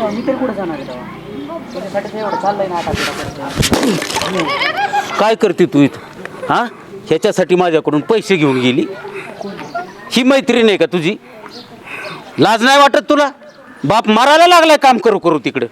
तेव्हा मी तरी कुठे जाणार आहे तेव्हा? त्याच्यासाठी एवढं चाललंय ना आता काय करते तू इथं? हा? ह्याच्यासाठी माझ्याकडून पैसे घेऊन गेली. ही मैत्रीण आहे का तुझी? लाज नाही वाटत तुला? बाप मारायला लागलाय काम करू करू तिकडे.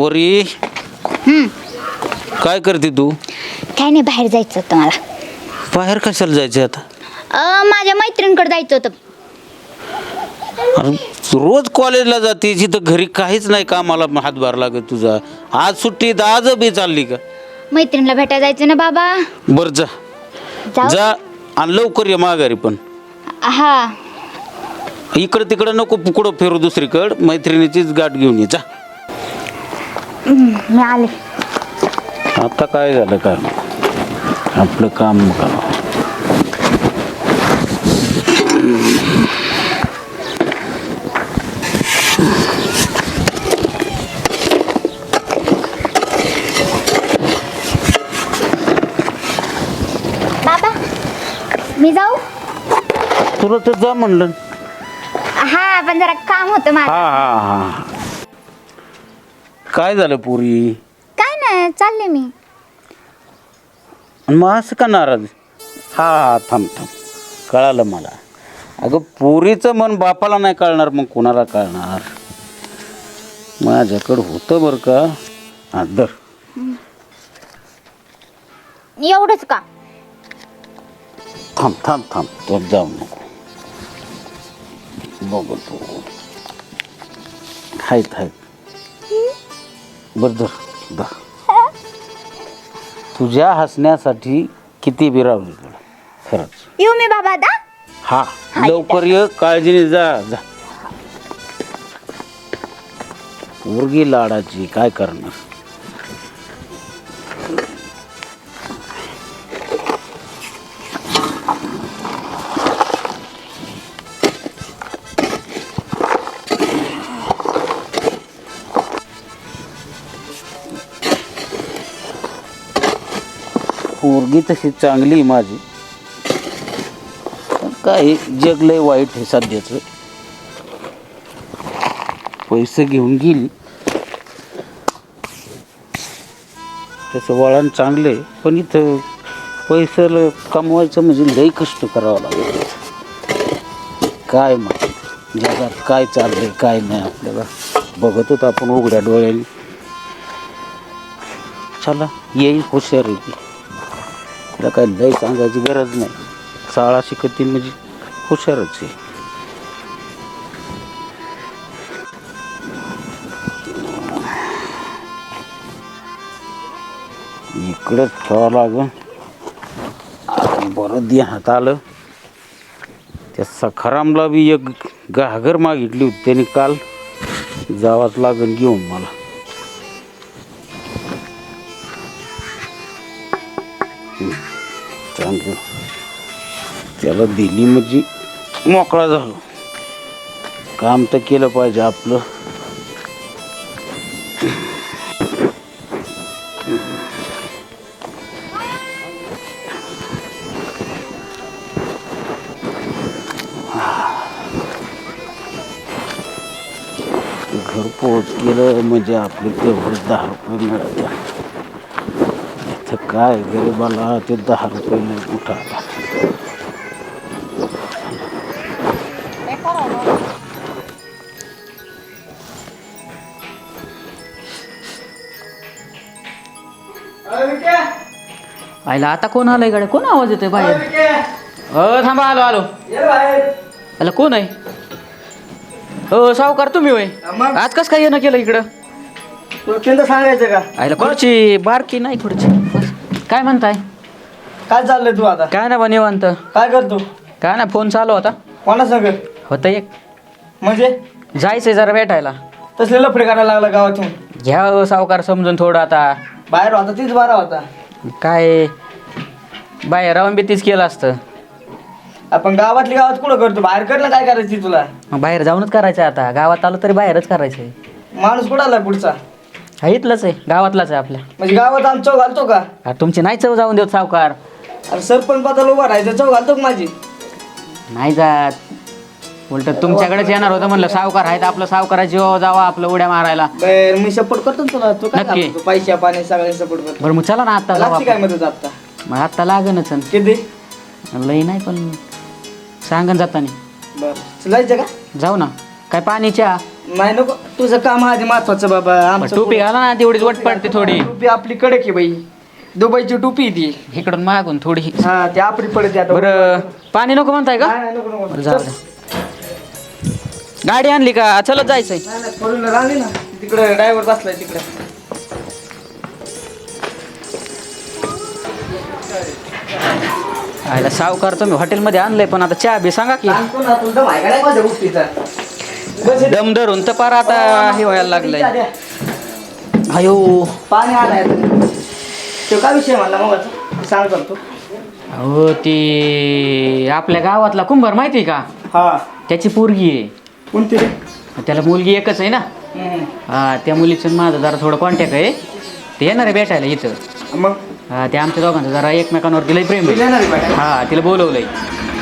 पोरी काय करते तू? काय नाही बाहेर जायचं होतं मला. बाहेर कशाला जायचं आता? अं, माझ्या मैत्रिणीकडे जायचं होतं. अरे रोज कॉलेजला जाते जिथं घरी काहीच नाही कामाला हातभार लागत तुझा. आज सुट्टी तर आज बी चालली का? मैत्रिणीला भेटायला जायचं ना बाबा. बर जा. जाऊ. जा आणि लवकर ये माघारी पण. हा. इकडं तिकडं नको कुकडं फिरू दुसरीकडं. मैत्रिणीचीच गाठ घेऊन ये जा. मी आले. आता काय झालं काय आपलं काम करा बाबा मी जाऊ? तुला तर जा म्हणलं. हा पण जरा काम होतं माझं. हा हा हा. काय झालं पुरी? काय नाही चालले मी. मग असं का नाराज? हा हा थांब थांब. कळालं मला. अगं पोरीचं मन बापाला नाही कळणार मग कोणाला कळणार? माझ्याकडं होतं बरं का? हा दर एवढंच का? थांब थांब थांब. तो जाऊ नको. बघतो. आहेत आहेत बरं धर तुझ्या हसण्यासाठी किती बिरावली तुला खरंच. येऊ मी बाबा आता हा लवकर ये काळजीने जा जा. मुर्गी लाडाची काय करणार? तशी चांगली आहे माझी. पण काय जग लय वाईट आहे सध्याचं. पैसे घेऊन गेली. त्याचं वळण चांगलं आहे. पण इथं पैसे कमवायचं म्हणजे लई कष्ट करावं लागेल. काय मग जगात काय चाललंय काय नाही आपल्याला. बघत होतो आपण उघड्या डोळ्याने. चला येईल हुशार आहे ती. तिला काय लय सांगायची गरज नाही. शाळा शिकती म्हणजे हुशारच आहे. इकडंच ठेवावं लागं बरं ध्यानात आलं त्या सखारामला बी एक घागर मागितली होती त्याने काल. जावाच लागन घेऊन मला. चांगलं त्याला दिली म्हणजे मोकळा झालो. काम तर केलं पाहिजे आपलं. घर पोहोच केलं म्हणजे आपले तेवढं दहा रुपये मिळते इथं काय गरिबाला ते दहा रुपये नाही उठायला आईला आता कोण आलंय गाड्या? कोण आवाज येतोय बाहेर? अ थांबा आलो आलो. आला कोण आहे? हो सावकार तुम्ही होय? मग? आज कस काय येणं केलं इकडं? तुला सांगायचं का? आईला खुर्ची बारकी नाही बस. काय म्हणताय? काय चाललंय तू आता? काय ना बा निवांत. काय करतो? काय ना फोन चालू होता. कोणा सांग होतं एक. म्हणजे? जायचंय जरा भेटायला. तसले लफडे करायला लागला गावातून. घ्या हो सावकार समजून थोडं आता. बाहेर होता तीच बारा होता. काय? बाहेर राहून बी तीच केलं असतं. आपण गावातली गावात कुठं करतो? बाहेर कर ना काय करायची तुला? मग बाहेर जाऊनच करायचं आता. गावात आलं तरी बाहेरच करायचं आहे माणूस कुठं आला पुढचा? हा इथलंच आहे गावातलाच आहे आपल्या. म्हणजे गावात आम चव घालतो का? अरे तुमची नाही चव जाऊन देत सावकार. अरे सरपंच पदाला उभा राहायचं चव घालतो का माझी? नाही जात. उलट तुमच्याकडेच येणार होतं म्हणलं सावकार आहे आपलं सावकारा जीवा जावा आपलं उड्या मारायला. बर मी सपोर्ट करतो ना तुला तू काय नक्की. पैशा पाणी सगळे सपोर्ट करतो. बरं मग चला ना आता जाऊ लागते काय आपण. मदत आता? मग आता लागणच अन. किती? लई नाही पण सांगन जाताना. बर जायचं का? जाऊ ना. काय पाणीच्या? नाही नको तुझं काम आधी महत्वाचं बाबा आमचं टोपी घाला ना तेवढीच वट पडते थोडी. टोपी आपली कडक आहे बाई. दुबईची टोपी आहे ती. इकडून मागून थोडी. हा ती आपली पडते आता. बरं पाणी नको म्हणताय का? नाही, नाही, नको, नको. बरं, जाऊ द्या गाडी आणली का? चलत जायचंय. नाही, नाही, four wheeler आणली ना. तिकडे ड्रायव्हर बसलाय तिकडे. आयला सावकार तुम्ही हॉटेलमध्ये आणलंय पण आता चहा बी सांगा की. सांगतो ना माहिती गोष्टीचा. दम धरून तर पार आता हे व्हायला लागलंय. अयो. पाणी आलाय तो काय विषय म्हणला मग? सांग करतो अहो ती आपल्या गावातला कुंभार माहिती का? हा. त्याची पोरगी आहे. कोणती रे? त्याला मुलगी एकच आहे ना. हा त्या मुलीचं माझं जरा थोडं कॉन्टॅक्ट आहे. ते येणार आहे भेटायला इथं. मग? हा ते आमच्या दोघांचं जरा एकमेकांवरती लई प्रेम आहे. येणार आहे. हा तिला बोलवलंय.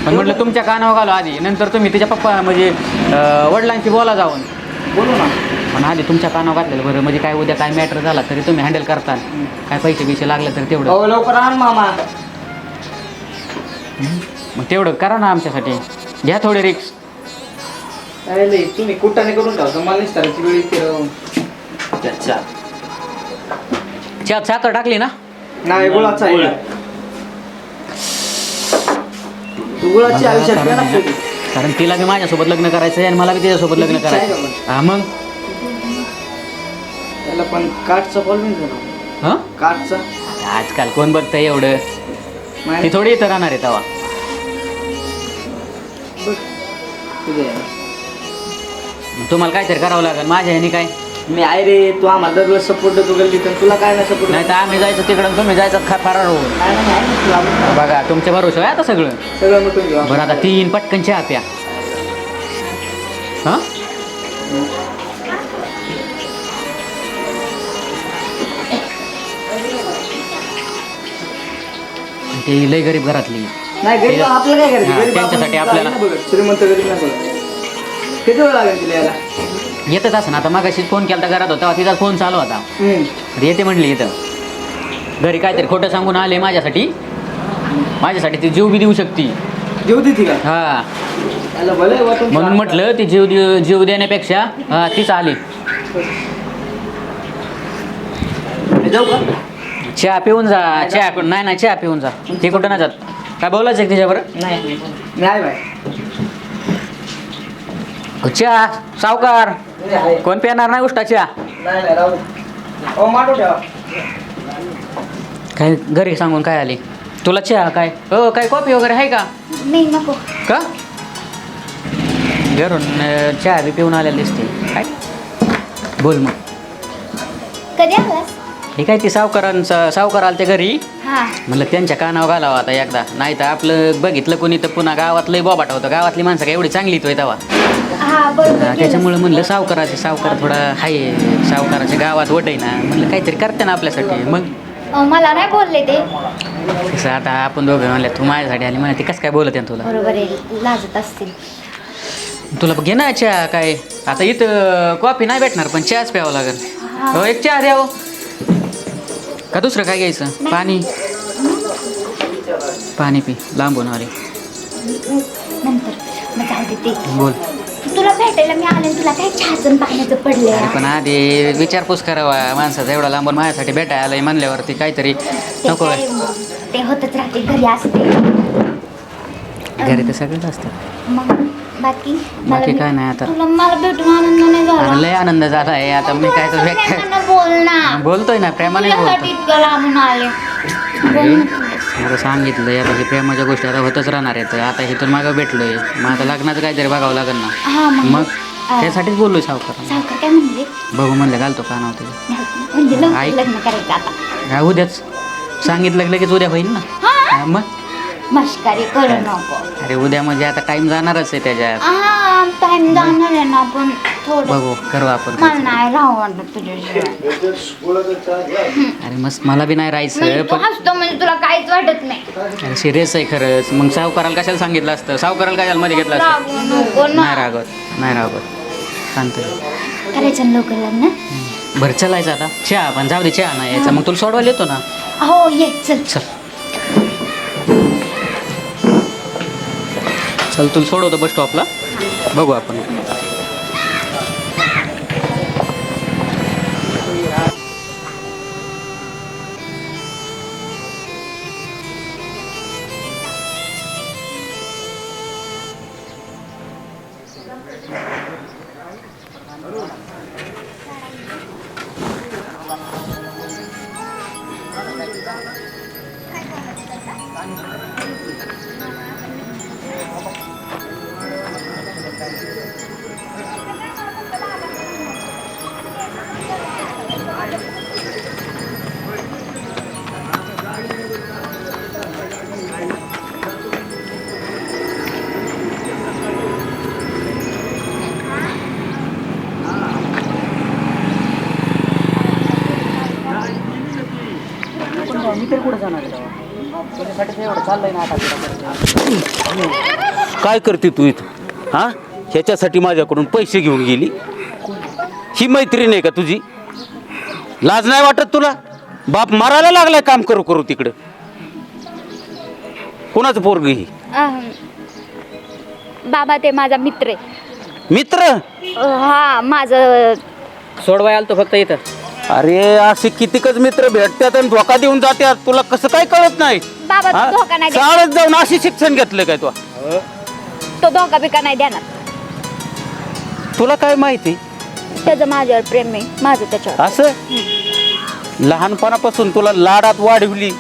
पण म्हटलं तुमच्या कानावर घालो आधी नंतर तुम्ही तिच्या पप्पा म्हणजे अं, वडिलांशी बोला जाऊन. बोलू ना. पण आधी तुमच्या कानावर घातलेलं बरं म्हणजे काय उद्या काय मॅटर झाला तरी तुम्ही हँडल करता. काय पैसे बिसे लागले तर तेवढं. अहो लवकर आण मामा. मग तेवढं करा ना आमच्यासाठी. घ्या थोडे रिक्स तुम्ही कुठाने करून ठेवतो? मला निस्ताराची वेळ इथे राहून. अच्छा चहात साखर टाकली ना? नाही गुळाचा आहे. ती? कारण तिला बी माझ्यासोबत लग्न करायचं आहे आणि मला बी तिच्यासोबत लग्न करायचं हा मग? त्याला पण काठचा प्रॉब्लेम झाला हं? काठचा? आजकाल कोण बघतंय एवढं? ती थोडी इथं राहणार आहे आहे. तुम्हाला काहीतरी करावं लागेल. माझ्या ह्यानी काय? मी आहे रे तू आम्हाला दरवेळेस सपोर्ट देतो गल्ली तर तुला काय नाही सपोर्ट नाही तर आम्ही जायचं तिकडं तुम्ही जायचं खा फरार होऊन. नाही नाही, नाही तुला आपण बघा तुमच्या भरोसा आहे आता सगळं? सगळं मिटून घेऊ बरं आता तीन पटकन चहा प्या. हां? ते लय गरीब घरातली. नाही गरीब आपलं काय करायचं हा, गरीब त्यांच्यासाठी आपल्याला- नाही बघत. श्रीमंत गरीब नाही बघत. किती वेळ लागेल तिला यायला? येतच असं ना. आता मागाशी फोन केला तर घरात होता तिचा फोन चालू होता. तर येते म्हणली इथं. घरी काहीतरी खोटं सांगून आले माझ्यासाठी. माझ्यासाठी ती जीव बी देऊ शकती. देऊ दे तिला हा. त्याला भले वाटून म्हणून म्हटलं ती जीव जीव देण्यापेक्षा हा, तीच आली. मी जाऊ का? चहा पिऊन जा चहा पिऊन नाही नाही चहा पिऊन जा. ती कुठं नाही जात? काय बोलायचं आहे तिच्याबरोबर? नाही बाय चहा सावकार. कोण पिणार नाही उष्टा चहा नाही नाही राहू दे. माटो ठेवा. काय घरी सांगून काय आली? तुला चहा काय? हो काय कॉफी वगैरे आहे का? नाही नको. का? घरून चहा बी पिऊन आलेली दिसते. काय? बोल मग. कधी आलास? हे काय ती सावकारांचं सावकार आलते घरी? हा. म्हणलं त्यांच्या कानावर घालावं आता एकदा. नाही तर आपलं बघितलं कोणी तर पुन्हा गावातलंही बोबाटा होतं. गावातली माणसं काय एवढी चांगली येतोय तेव्हा हा बरोबर. त्याच्यामुळे म्हणलं सावकाराचे सावकार थोडा हाय. सावकाराच्या गावात वट आहे ना. म्हणलं काहीतरी करते ना आपल्यासाठी. मग? अं, मला नाही बोलले ते. कसं आता आपण दोघं म्हणलं तू माझ्यासाठी आली. म्हणा ती कसं काय बोलत आहे तुला? बरोबर आहे. लाजत असतील. तुला घे ना चहा काय. आता इथं कॉफी नाही भेटणार पण चहाच प्यावं लागेल. हो. एक चहा द्यावं का दुसरं काय घ्यायचं? पाणी. पाणी पी. लांबून आले नंतर मग जाऊ दे ते बोल. तुला भेटायला मी आले तुला काय आणि पाण्याचं पडलंय? अरे पण आधी विचारपूस करावा. माणसाचा एवढा लांबून माझ्यासाठी भेटायला आलंय म्हणल्यावरती काहीतरी ते नको काय ते होतच राहते. घरी असते. घरी तर सगळंच असतं मग? बाकी? बाकी काय नाही आता. तुला मला भेटून आनंद नाही झाला. अरे लय आनंद झाला आहे. आता मी काय तर व्यक्त बोलतोय ना प्रेमाने तुझ्यासाठी इतकं लांबून आले. सांगितलं आता हे प्रेमाच्या गोष्टी आता होतच राहणार आहेत. आता इथून मागं भेटलोय. मग आता लग्नाचं काहीतरी बघावं लागेल ना. हा मग. मग त्यासाठीच बोललोय सावकार. सावकार काय म्हणले? बघू म्हणलं घालतो का नव्हतं म्हणजे लवकर ऐक. लग्न करायचं आता. काय उद्याच. सांगितलं की लगेच उद्या होईल ना. हा? हा, मग? मस्करी करू नको. अरे उद्या म्हणजे आता टाइम जाणारच आहे त्याच्यात. हा टाइम जाणार आहे ना पण थोडं बघू करू आपण मला नाही राहू वाटत तुझ्याशिवाय. अरे मस्त मला बी नाही म्हणजे राहायचं तू पण हसतो म्हणजे तुला काहीच वाटत नाही. अरे सिरियस आहे खरंच. मग सावकाराला कशाला सांगितलं असतं? सावकाराला कशाला मध्ये घेतलं असतं? रागवू नको ना. नाही रागवत नाही रागवत. शांत आहे. करायचं ना लवकर लग्न? बरं चलायचं आता. चहा पण जाऊ दे चहा नाही यायचा. मग तुला सोडवायला येतो ना? हो ये चल. चल. चल तुला सोडवतो बस स्टॉपला बघू आपण. त्याच्यासाठी एवढं चाललंय ना आता काय करते तू इथं? हा? ह्याच्यासाठी माझ्याकडून पैसे घेऊन गेली. ही मैत्रीण आहे का तुझी? लाज नाही वाटत तुला? बाप मारायला लागलाय काम करू करू तिकडं. कोणाचं पोरग ही? अहं. बाबा ते माझा मित्र आहे. मित्र? अं, हा माझं सोडवाय आलतो फक्त इथं. अरे असे कितीकच मित्र भेटतात आणि धोका देऊन जातात. तुला कसं काय कळत नाही? बाबा हा? तो धोका नाही देणार. शाळेत जाऊन असे शिक्षण घेतलं काय तू? तो धोका बिका नाही देणार? तुला काय माहिती? त्याचं माझ्यावर प्रेम आहे. माझं त्याच्यावर. असं? लहानपणापासून तुला लाडात वाढवली.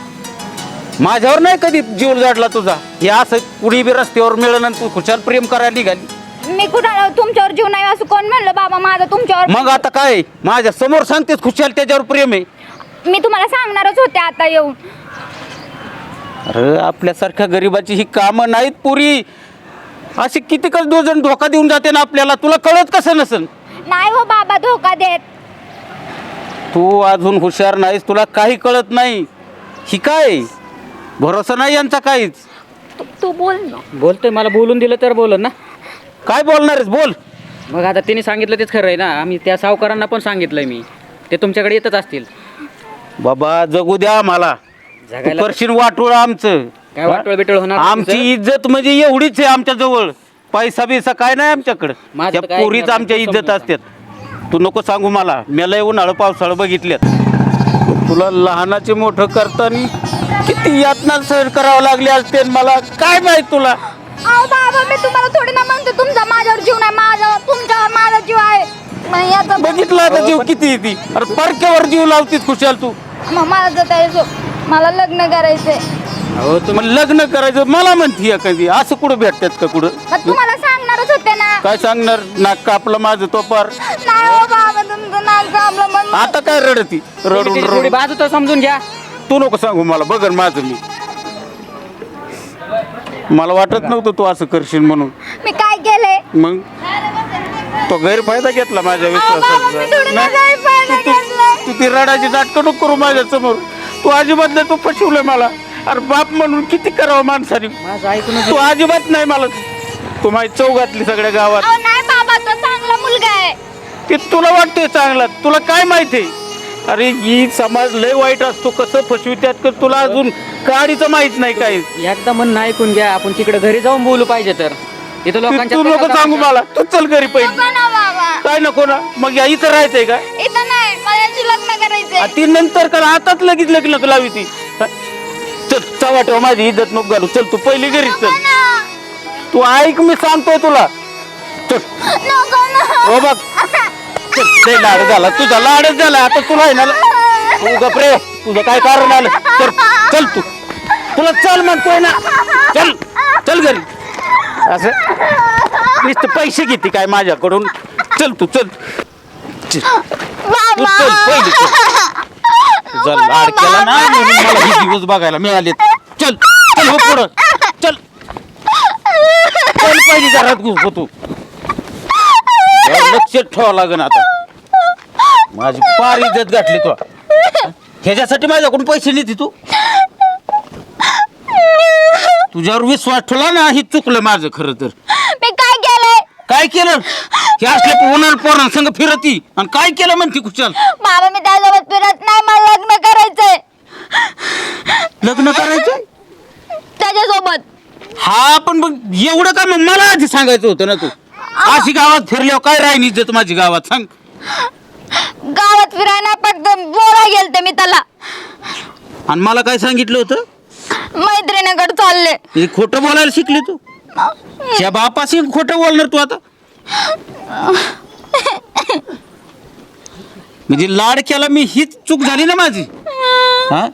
माझ्यावर नाही कधी जीव जाडला तुझा. हे असं कुणी बी रस्त्यावर मिळलं आणि तू खुशाल प्रेम करायला निघाली. मी कुणाला तुमच्यावर जीव नाही असं कोण म्हणलं बाबा माझं तुमच्यावर मग आता काय? माझ्यासमोर सांगतेस खुशाल त्याच्यावर प्रेम आहे. मी तुम्हाला सांगणारच होते आता येऊन. अरे आपल्यासारख्या गरिबाची ही कामं नाहीत पुरी. असे कितीकच दोन धोका देऊन जाते ना आपल्याला? तुला कळत कसं नसन नाही हो बाबा धोका देत. तू अजून हुशार नाहीस तुला काही कळत नाही. ही काय? भरोसा नाही यांचा काहीच. तू- तू बोल ना. बोलतोय मला बोलून दिलं तर बोल ना. काय बोलणार आहेस? बोल. मग आता तिने सांगितलं तेच खरं आहे ना. आम्ही त्या सावकारांना पण सांगितलंय मी. ते तुमच्याकडे येतच असतील. बाबा जगू द्या मला तू जगायला करशील वाटोळ आमचं. काय वाटोळ बिटोळ होणार? नाही आमची? इज्जत म्हणजे एवढीच आहे आमच्या जवळ. पैसा बिसा काय नाही आमच्याकडे. माझं त्या तर काय पोरीच नाही, आमच्या तू इज्जत समजून असतात. तू नको सांगू मला. मेला उन्हाळं पावसाळं बघितल्यात तुला लहानाचे मोठं करताना किती यातना सहन करावं लागले असते मला काय माहीत तुला? अहो बाबा मी तुम्हाला थोडी ना म्हणते तुमचा माझ्यावर जीव नाही माझा तुमच्यावर माझा जीव आहे. मग याचं बघितलं आता जीव किती येते अरे परक्यावर जीव लावतीस खुशाल तू. मग मला जर त्याच्या मला लग्न करायचंय. हो लग्न करायचं मला म्हणतीय कधी. असं कुठं भेटतात का कुठं? तुम्हाला सांगणारच होते ना. काय सांगणार? नाक कापलं माझं तो पार. नाही हो बाबा तुमचं मग आता काय रडती? रडून थोडी रडून. बाजू तर समजून घ्या. तू नको सांगू मला बघन माझं मी. मला वाटत नव्हतं तू असं करशील म्हणून. मी काय केलंय? मग? तो गैरफायदा घेतला माझ्या विश्वासाचा नाही, तू- घेतलाय. तू ती रडाची नाटकं नको करू माझ्यासमोर. तू अजिबात नाही तू फसवलंय मला. अरे बाप म्हणून किती करावं माणसाने? माझं तू अजिबात नाही मला. तू माझी चौघातली सगळ्या गावात. अहो नाही बाबा तो चांगला मुलगा आहे. ते तुला वाटतंय चांगला. तुला काय माहिती? अरे ही समाज लय वाईट असतो कसं फसवित्यात का तुला अजून काडीचं माहीत नाही काही एकदा म्हणणं ऐकून घ्या आपण तिकडे घरी जाऊन बोलू पाहिजे तर. इथं लोकांच्या तू नको सांगू मला तू चल घरी पहिले नको ना बाबा. काय नको ना? मग या इथं राहायचंय का? इथं नाही मला याची लग्न करायचंय. आ, ती नंतर का आताच लगेच लग्न लावी ती. हा? चल माझी इज्जत नको घालू. चल तू पहिली घरी चल. तू ऐक मी सांगतोय तुला. चल. ना. हो बघ. चल लय लाड झाला. तुझा लाडच झाला. आता तुला आहे ना तू गपरे तुझं काय कारण आलं? चल चल तू. तुला चल म्हणतोय ना. चल चल घरी. असं? नुसतं पैसे घेते काय माझ्याकडून? चल तू चल. चल. तू चल पहिले चल. तुझा लाड केला ना म्हणून मला हे दिवस बघायला मिळाले चल चल हो पुढं. चल. चल पहिली घरात घुसतो तू. लक्ष ठेवावं लागेल आता. माझी पार इज्जत गाठली तू ह्याच्यासाठी माझ्याकडून पैसे नेते तू. तुझ्यावर विश्वास ठेवला ना हे चुकलं माझं खरं तर. मी काय केलंय? काय केलं? हे असले होणार पोरां संग फिरती. आणि काय केलं म्हणते कुशाल? बाबा मी त्यासोबत फिरत नाही. मला लग्न करायचंय. लग्न करायचं त्याच्यासोबत. हा पण मग एवढं का मग? मला आधी सांगायचं होतं ना तू. अशी गावात फिरल्यावर काय राहीन इज्जत माझी गावात सांग. गावात फिरायला फक्त बोला गेलते मी त्याला. आणि मला काय सांगितलं होतं? मैत्रिणीकडे चालले. हे खोटं बोलायला शिकली तू? त्या बापाशी खोटं बोलणार तू आता? म्हणजे लाड केला मी हीच चूक झाली ना माझी? हा?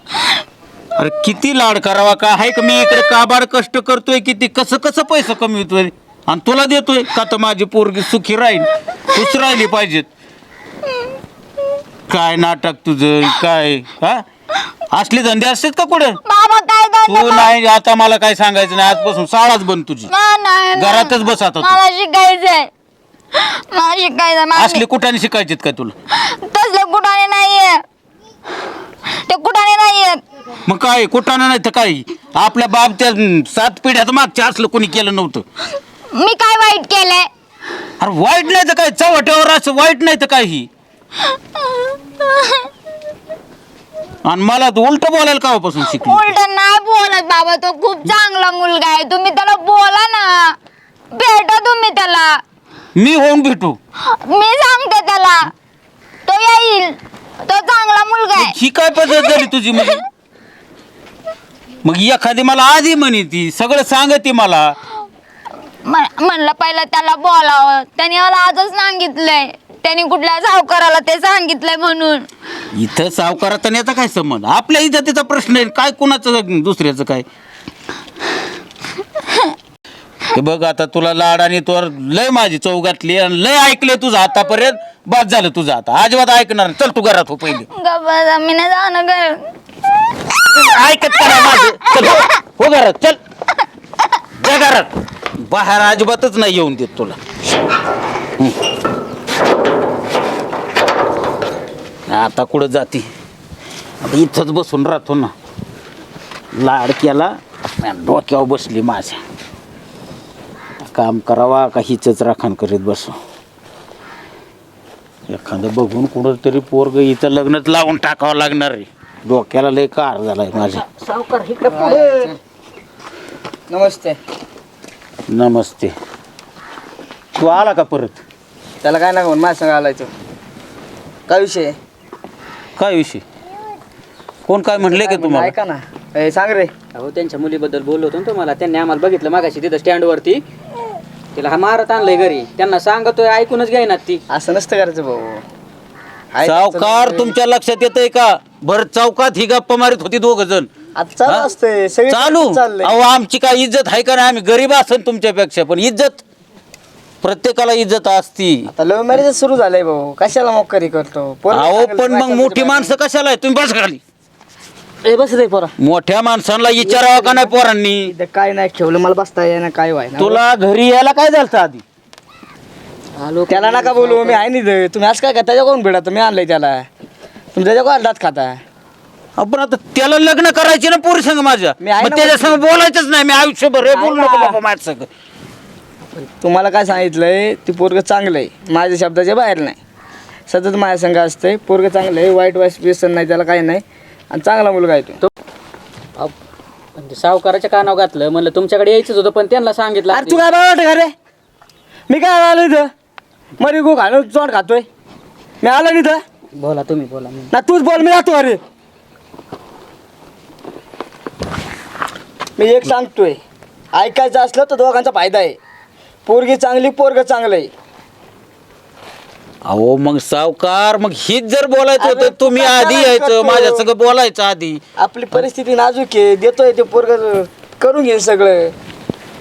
अरे किती लाड करावा का? आहे का मी इकडे काबाड कष्ट करतोय किती कसं कसं पैसा कमवितोय? आणि तुला देतोय का तर माझी पोरगी सुखी राहील? खुश राहिली पाहिजेत. काय नाटक तुझं? काय? हा? असले धंदे असतात का कुठं? बाबा काय तू धंदा नाही आता मला काय सांगायचं नाही. आजपासून शाळाच बंद तुझी. ना- नाही नाही. घरातच बस आता तू. मला शिकायचंय. मला शिकायचंय मला असले कुठाने शिकायचेत का तुला? तसले कुठाने नाहीये. ते कुठाने नाहीये. मग काय? कुठाने नाही तर काय? आपल्या बाप त्या हम्म, सात पिढ्यात मागच्या असलं कोणी केलं नव्हतं. मी काय वाईट केलंय? अरे वाईट नाही तर काय? चव्हाट्यावर असं वाईट नाही तर काय ही? आणि मला तर उलट बोलायला कावापासून शिकली? उलट नाही बोलत बाबा तो खूप चांगला मुलगा आहे. तुम्ही त्याला बोला ना. भेटा तुम्ही त्याला. मी होऊन भेटू. मी सांगते त्याला. तो येईल. तो चांगला मुलगा आहे. ही काय पद्धत झाली तुझी म्हणजे मग एखादी मला आधी म्हणे ती सगळं सांगते मला. म्हण- म्हणलं पहिलं त्याला बोलावं. त्याने मला आजच सांगितलंय. त्याने कुठल्या सावकाराला ते सांगितलंय म्हणून. इथं सावकारात आणि याचा काय संबंध? आपल्या इज्जतीचा प्रश्न आहे. काय कुणाचं दुसऱ्याचं काय? हे बघ आता तुला लाड आणि तो लय माझी चव घातली आणि लय ऐकले तुझं आतापर्यंत. बाद झालं तुझं आता. अजिबात ऐकणार नाही. चल तू घरात हो पहिले. गप्पा मी नाही जाणं घर ऐकत करा माझं. चल हो. हो घरात. चल. बाहेर अजिबातच नाही येऊन देत तुला. आता कुठं जाते? आता इथंच बसून राहतो ना. लाड केला आणि डोक्यावर बसली माझ्या. काम करावा का हिचंच राखण करीत बसू? एखादं बघून कुठं तरी पोरग इथं लग्नच लावून टाकावं लागणार रे डोक्याला लय कार झालाय माझ्या. नमस्ते. नमस्ते. तू आला का परत? त्याला काय नका म्हणून माझ्या संग आलाय तो. काय विषय? काय विषय? कोण काय म्हणले का तुम्हाला? ऐका ना. ए, सांग रे. अहो त्यांच्या मुलीबद्दल बोललो होतो ना तुम्हाला. त्यांनी आम्हाला बघितलं मागाशी तिथं स्टँडवरती. तिला हा मारत आणलंय घरी. त्यांना सांगतोय ऐकूनच घ्यायनात ती. असं नसतं करायचं भाऊ. आहे सावकार तुमच्या लक्षात येतंय का? भर चौकात ही गप्पा मारित होती दोघ जण आता चालू हा? असतंय. सगळी चालू? चाललंय. अहो आमची काय इज्जत आहे का नाही? आम्ही गरीब असन तुमच्यापेक्षा पण इज्जत प्रत्येकाला इज्जत असती. आता लव्ह मॅरेज सुरू झालंय भाऊ. कशाला मोकरी करतो? पोरं अहो पण मग मोठी माणसं कशाला आहे तुम्ही बस खाली. ए, बस रे पोरा. मोठ्या माणसांना विचारावं का नाही पोरांनी? इथं काय नाही ठेवलं मला बसता येईना काय व्हाय तुला घरी यायला काय झालं आधी? आलो त्याला नका बोलू मी आहे नाही तुम्ही आज काय का त्याच्या कोण भेटा मी आणलंय त्याला. तुम्ही त्याच्या कोण दात खाता. आपण आता त्याला लग्न करायचे ना पोरी संग माझ्या. मी आहे मग ना त्याच्या. संग बोलायचंच नाही मी आयुष्यभर हे बोलू नको. बाबा माझ्या संग. तुम्हाला काय सांगितलंय ती पोरग चांगलं आहे. माझ्या शब्दाच्या बाहेर नाही. सतत माझ्या संघ असते पोरग चांगलं आहे वाईट वाईस व्यसन नाही त्याला काही नाही. आणि चांगला मुलगा आहे तो. अहो, पण ते सावकाराच्या कानावर घातलं म्हणलं तुमच्याकडे यायचंच होतं पण त्यांना सांगितलं अरे तू काय वाटत का रे? मी काय आलो इथं? मरी गो खाणं चोट खातोय. मी आलो नाही इथं? बोला तुम्ही बोला मी. ना तूच बोल मी जातो अरे मी एक सांगतोय. ऐकायचं असलं तर दोघांचा फायदा आहे. पोरगी चांगली पोरग चांगलं आहे. अहो मग सावकार मग हीच जर बोलायचं अरे, होतं तू तुम्ही आधी यायचं करतो? माझ्या सगळं बोलायचं आधी. आपली परिस्थिती नाजूक आहे. देतोय ते पोरग करून घेईन सगळं.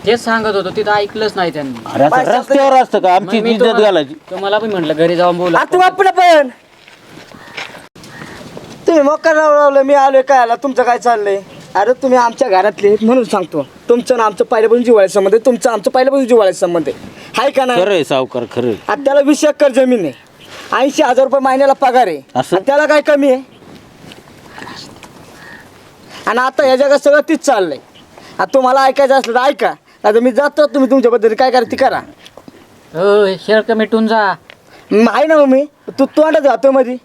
तेच सांगत होतो तिथं ऐकलंच नाही त्यांनी. अरे आता बायका रस्त्यावर असतं का? आमची मी इज्जत तुम्हाला- घालायची. तुम्हाला पण म्हटलं घरी जाऊन बोला. आता आपलं पण. तुम्ही मकर लावलं मी आलोय काय आला तुमचं काय चाललंय? अरे तुम्ही आमच्या घरातले आहेत म्हणून सांगतो. तुमचं ना आमचं पहिल्यापासून जिवाळ्याचा संबंध आहे. तुमचं आमचं पहिल्यापासून जिवाळ्याचा संबंध आहे. हाय का नाही? खरंय सावकार खरंय. आता त्याला वीस एकर जमीन आहे. ऐंशी हजार रुपये महिन्याला पगार आहे. असं? आणि त्याला काय कमी आहे? आणि आता या जगात सगळं तीच चाललंय. आता तुम्हाला ऐकायचं असलं तर ऐका. आता मी जातो तुम्ही तुमच्याबद्दल काय करा ती करा. हो शेळक मिटून जा. म, आहे ना मम्मी? तू तोंडात जातोयमध्ये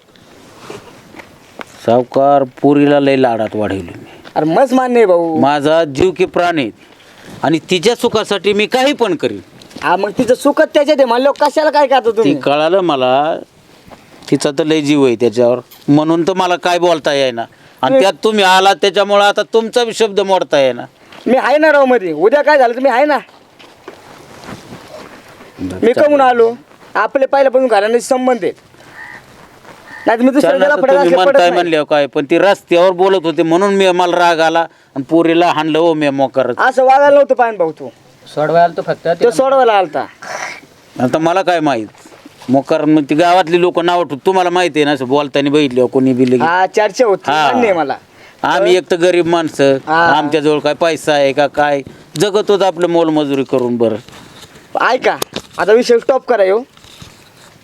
सावकार पुरीला लय लाडात वाढवली मी. अरे मस्त मान्य आहे भाऊ. माझा जीव की प्राण आहे. आणि तिच्या सुखासाठी मी काही पण करीन. हा मग तिचं सुखच त्याच्यात आहे. म्हणलं कशाला काय करतो ती तुम्ही? कळालं मला तिचा तर लय जीव आहे त्याच्यावर. म्हणून तर मला काय बोलता येईना. आणि त्यात तुम्ही आला त्याच्यामुळं आता तुमचा बी शब्द मोडता येईना. मी आहे ना रावमध्ये. उद्या काय झालं तर मी आहे ना. मी कमून आलो. आपले पहिल्यापासून घराण्याचे संबंध आहेत नाही मी दुसऱ्या चल ना, गेला तर पडत तुम्ही असले पडत म्हणताय नाही. म्हणल्यावर काय पण ती रस्त्यावर बोलत होते म्हणून मी मला राग आला आणि पोरीला हाणलं हो मी मोकार. असं वागायला नव्हतं पाहिजे भाऊ तू. सोडवायला तो फक्त तो सोडवायला आलता. आता मला काय माहीत? मोकार मग ती गावातली लोक नाव ठेवत तुम्हाला माहिती आहे ना असं बोलताना बघितलं कोणी बी लगे हा चर्चा होती हा. मान्य आहे मला. आम्ही एक तर गरीब माणसं हा. आमच्याजवळ काय पैसा आहे का काय? जगत होत आपलं मोलमजुरी करून बरं. ऐका आता विषय स्टॉप करा येऊ.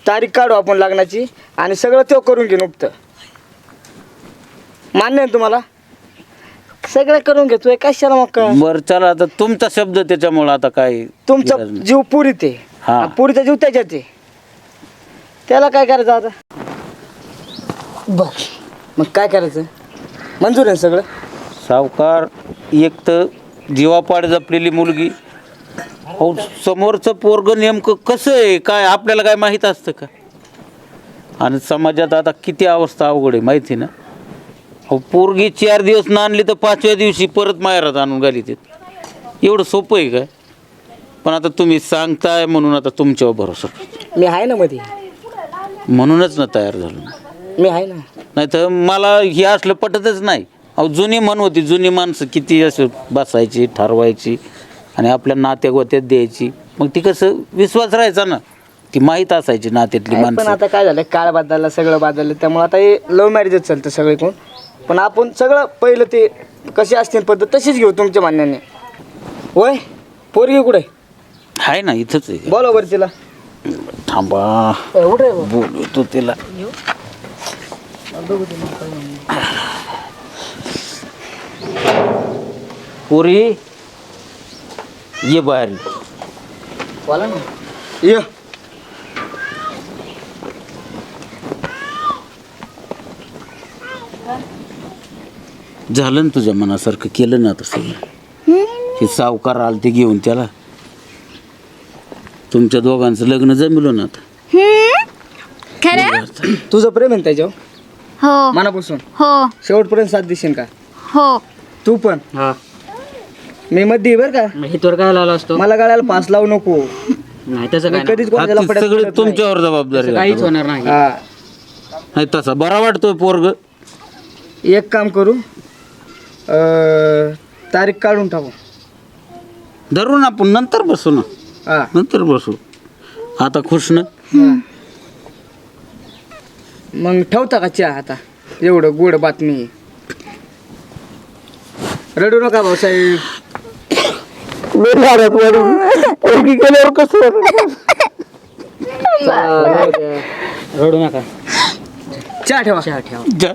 तारीख काढू आपण लग्नाची आणि सगळं तो करून घेईन उक्त. मान्य आहे ना तुम्हाला? सगळं करून घेतोय कशाला मग काय? बरं चला आता तुमचा शब्द त्याच्यामुळं आता काय तुमचा. जीव पुरीत आहे. हा. हा, पुरीचा जीव त्याच्यात आहे. त्याला काय करायचं आता? बघ मग काय करायचं? मंजूर आहे ना सगळं? सावकार एक तर जीवापाड जपलेली मुलगी अहो समोरचं पोरग नेमकं कसं आहे? काय आपल्याला काय माहीत असतं का? आणि समाजात आता किती अवस्था अवघड आहे माहिती ना? अहो पोरगी चार दिवस नांदली तर पाचव्या दिवशी परत माहेरात आणून घाली ते. एवढं सोपं आहे काय? पण आता तुम्ही सांगताय म्हणून आता तुमच्यावर भरोसा मी आहे ना मध्ये म्हणूनच ना तयार झालो मी आहे ना. नाही तर मला हे असलं पटतच नाही. अहो जुनी म्हण होती जुनी माणसं किती असं बसायची ठरवायची. आणि आपल्या नात्या गोत्यात द्यायची. मग ती कसं विश्वास राहायचा ना. ती माहीत असायची नात्यातली पण माणसं. आता काय झालं काळ बदलला सगळं बदललं. त्यामुळे आता हे लव्ह मॅरेजच चालतं सगळे कोण पण आपण सगळं पहिलं ते कशी असते पद्धत तशीच घेऊ तुमच्या म्हणण्याने. होय पोरगी कुठे आहे? ना इथंच आहे. बोला बरं तिला. थांबा. एवढं बोलतो तिला. पुरी ये बाहेर बोला ना? ये। झालं ना तुझ्या मनासारखं केलं ना आता सगळं. हे सावकार आलं ते घेऊन त्याला. तुमच्या दोघांचं लग्न जमलं ना आता. खरं? तुझं प्रेम आहे ना त्याच्यावर? हो. मनापासून? हो. शेवटपर्यंत साथ देशील का? हो. तू पण? हा. मी मध्ये बरं का. मग हितवर काय लावला असतो? मला गाड्याला पाच लावू नको. नाही तसं काय कधीच कोणाला पडत सगळे. तुमच्यावर जबाबदारी नाही. काहीच. होणार नाही. हा. नाही तसा. बरा वाटतोय पोरग. एक काम करू. अं, तारीख काढून टाकू. धरून आपण नंतर बसू ना. हा. नंतर बसू. आता खुश ना? मग ठेवता का चहा आता? एवढं गोड बातमी. रडू नका भाऊसाहेब. गेल्यावर कसं रडू नका. चहा ठेवा. चहा ठेवा. जा.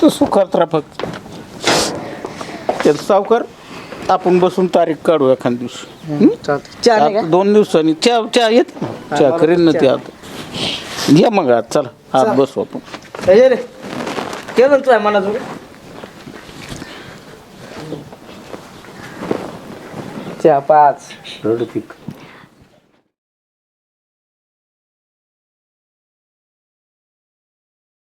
तू सुखात राहा फक्त. ते सावकार आपण बसून तारीख काढू एखाद दिवशी. चहा दोन दिवसांनी चहा चहा येत चहा करीन ना ते आता. या मग आज चला. आज बसू आपण. हे रे. केलं तुझ्या मनात चहा पाच. रडू पिक